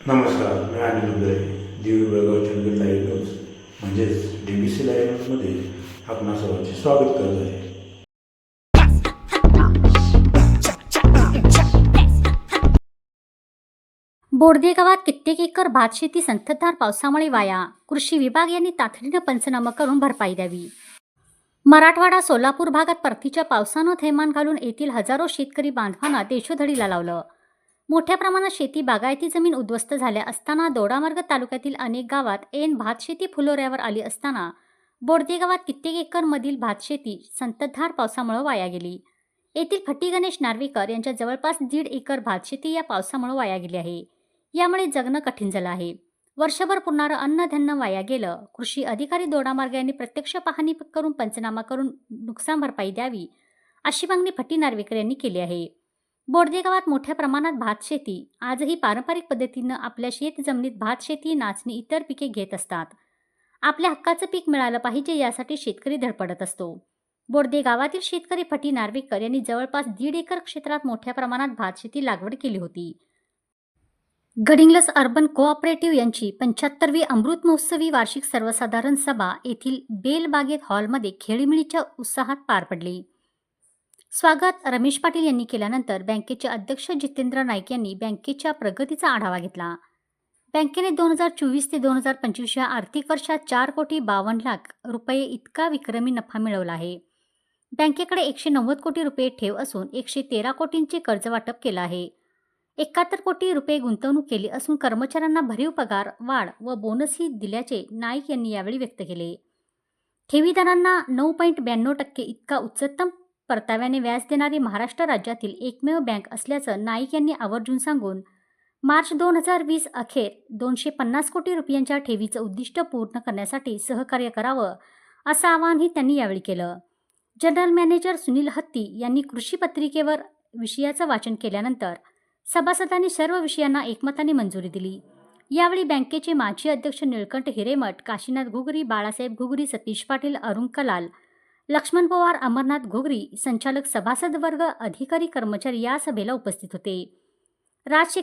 नमस्कार मी अनिल उदय दिवी बेळगाव चंदगड लाईव्ह न्यूज म्हणजेच डी बी सी लाईव्ह न्यूजमध्ये आपणा सर्वांचे स्वागत करत आहे. बोर्दे गावात कित्येक एकर भातशेती संततधार पावसामुळे वाया. कृषी विभाग यांनी तातडीनं पंचनामा करून भरपाई द्यावी. मराठवाडा सोलापूर भागात परतीच्या पावसानं थैमान घालून येथील हजारो शेतकरी बांधवांना देशोधडीला लावलं. मोठ्या प्रमाणात शेती बागायती जमीन उद्ध्वस्त झाल्या असताना दोडामार्ग तालुक्यातील अनेक गावात ऐन भातशेती फुलोऱ्यावर आली असताना बोर्दे गावात कित्येक एकरमधील भातशेती संततधार पावसामुळे वाया गेली. येथील फटी गणेश नार्वेकर यांच्या जवळपास दीड एकर भातशेती या पावसामुळे वाया गेली आहे. यामुळे जगणं कठीण झालं आहे. वर्षभर पुरणारं अन्नधान्य वाया गेलं. कृषी अधिकारी दोडामार्ग यांनी प्रत्यक्ष पाहणी करून पंचनामा करून नुकसान भरपाई द्यावी अशी मागणी फटी नार्वेकर यांनी केली आहे. बोर्दे गावात मोठ्या प्रमाणात भात शेती. आजही पारंपरिक पद्धतीनं आपल्या शेत जमिनीत भात शेती नाचणी इतर पिके घेत असतात. आपल्या हक्काचं पीक मिळालं पाहिजे यासाठी शेतकरी धडपडत असतो. बोर्दे गावातील शेतकरी फटी नार्वेकर यांनी जवळपास दीड एकर क्षेत्रात मोठ्या प्रमाणात भातशेती लागवड केली होती. गडिंग्लस अर्बन कोऑपरेटिव्ह यांची पंच्याहत्तरवी अमृत महोत्सवी वार्षिक सर्वसाधारण सभा येथील बेलबागेत हॉलमध्ये खेळीमिळीच्या उत्साहात पार पडली. स्वागत रमेश पाटील यांनी केल्यानंतर बँकेचे अध्यक्ष जितेंद्र नाईक यांनी बँकेच्या प्रगतीचा आढावा घेतला. बँकेने दोन हजार चोवीस ते दोन हजार पंचवीस या आर्थिक वर्षात चार कोटी बावन्न लाख रुपये इतका विक्रमी नफा मिळवला आहे. बँकेकडे एकशे नव्वद कोटी रुपये ठेव असून एकशे तेरा कोटींचे कर्ज वाटप केलं आहे. एकाहत्तर कोटी रुपये गुंतवणूक केली असून कर्मचाऱ्यांना भरीव पगार वाढ व बोनसही दिल्याचे नाईक यांनी यावेळी व्यक्त केले. ठेवीदारांना नऊ पॉईंट ब्याण्णव टक्के इतका उच्चतम परताव्याने व्याज देणारी महाराष्ट्र राज्यातील एकमेव बँक असल्याचं नाईक यांनी आवर्जून सांगून मार्च दोन हजार वीस अखेर दोनशे पन्नास कोटी रुपयांच्या ठेवीचं उद्दिष्ट पूर्ण करण्यासाठी सहकार्य करावं असं आवाहनही त्यांनी यावेळी केलं. जनरल मॅनेजर सुनील हत्ती यांनी कृषी पत्रिकेवर विषयाचं वाचन केल्यानंतर सभासदांनी सर्व विषयांना एकमताने मंजुरी दिली. यावेळी बँकेचे माजी अध्यक्ष निळकंठ हिरेमठ काशीनाथ घुगरी बाळासाहेब घुगरी सतीश पाटील अरुण कलाल लक्ष्मण पवार अमरनाथ घोगरी संचालक सभासद वर्ग अधिकारी कर्मचारी या सभेला उपस्थित होते राज